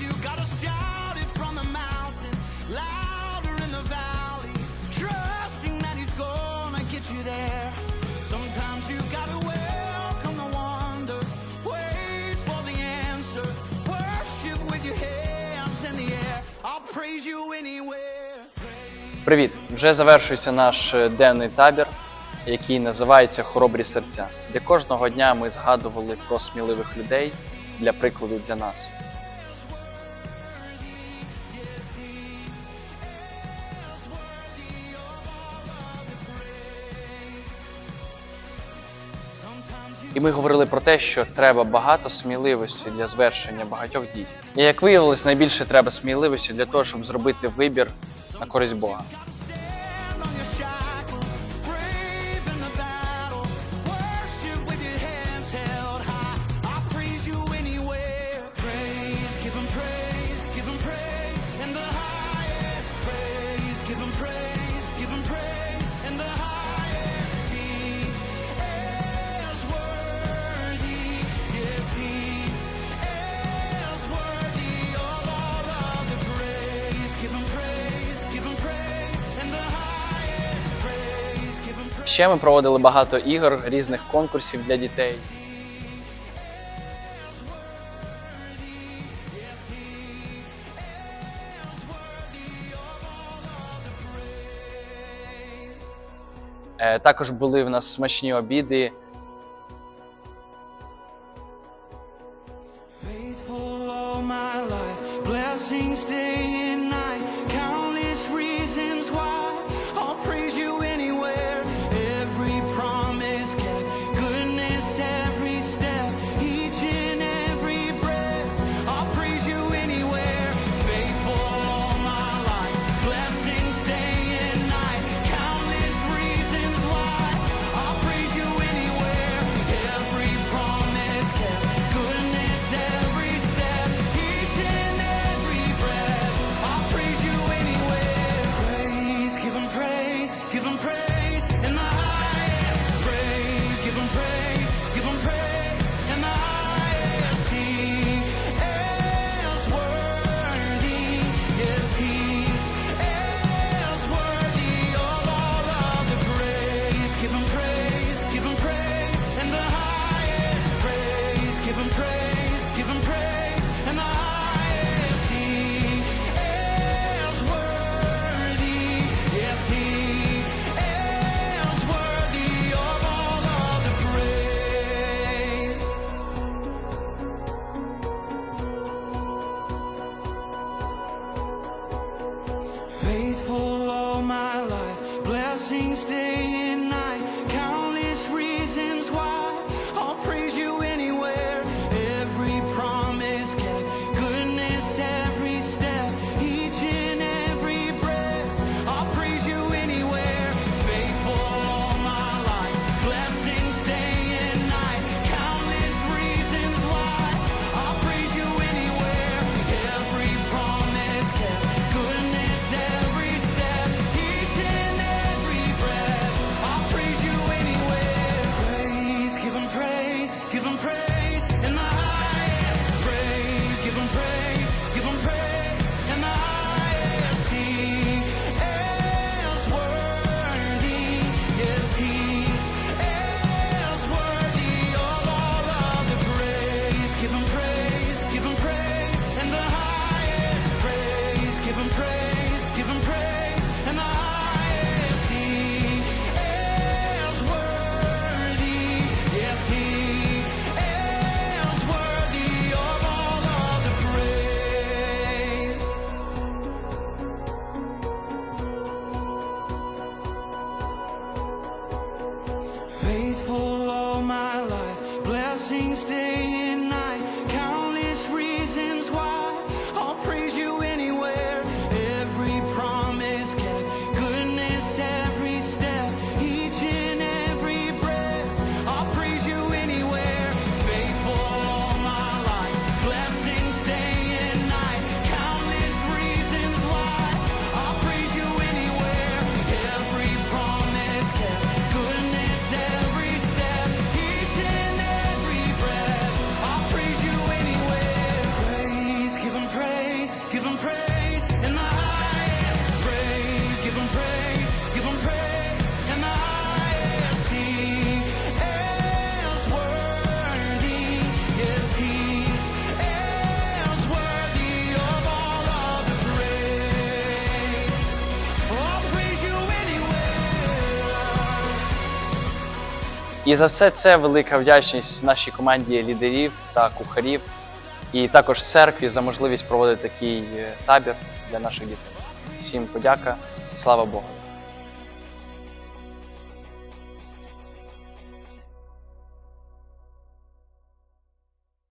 you gotta shout it from the mountain, louder in the valley, trusting that he's gonna get you there. Sometimes you gotta welcome the wonder, wait for the answer, worship with your hands in the air. I'll praise you anywhere. Привіт! Вже завершується наш денний табір. Який називається Хоробрі серця, де кожного дня ми згадували про сміливих людей для прикладу для нас. І ми говорили про те, що треба багато сміливості для звершення багатьох дій. І як виявилось, найбільше треба сміливості для того, щоб зробити вибір на користь Бога. Ще ми проводили багато ігор, різних конкурсів для дітей. Е, також були в нас смачні обіди. Faithful all my life, blessings day and stay day stay day І за все це велика вдячність нашій команді лідерів та кухарів, і також церкві за можливість проводити такий е, табір для наших дітей. Всім подяка, слава Богу.